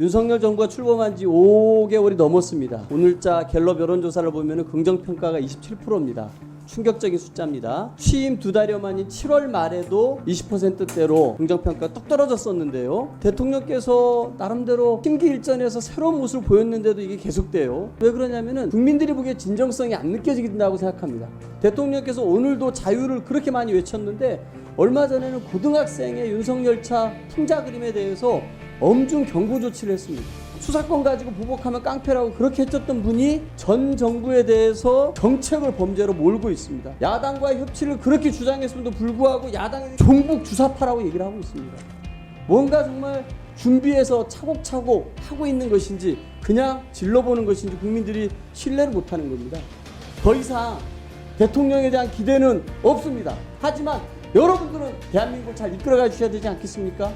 윤석열 정부가 출범한 지 5개월이 넘었습니다. 오늘자 갤럽 여론조사를 보면 긍정평가가 27%입니다. 충격적인 숫자입니다. 취임 두 달여 만인 7월 말에도 20%대로 긍정평가가 뚝 떨어졌었는데요. 대통령께서 나름대로 심기일전에서 새로운 모습을 보였는데도 이게 계속돼요. 왜 그러냐면은 국민들이 보기에 진정성이 안 느껴지긴다고 생각합니다. 대통령께서 오늘도 자유를 그렇게 많이 외쳤는데 얼마 전에는 고등학생의 윤석열 차 풍자 그림에 대해서 엄중 경고 조치를 했습니다. 수사권 가지고 보복하면 깡패라고 그렇게 했었던 분이 전 정부에 대해서 정책을 범죄로 몰고 있습니다. 야당과의 협치를 그렇게 주장했음에도 불구하고 야당이 종북 주사파라고 얘기를 하고 있습니다. 뭔가 정말 준비해서 차곡차곡 하고 있는 것인지 그냥 질러보는 것인지 국민들이 신뢰를 못하는 겁니다. 더 이상 대통령에 대한 기대는 없습니다. 하지만 여러분들은 대한민국을 잘 이끌어가 주셔야 되지 않겠습니까?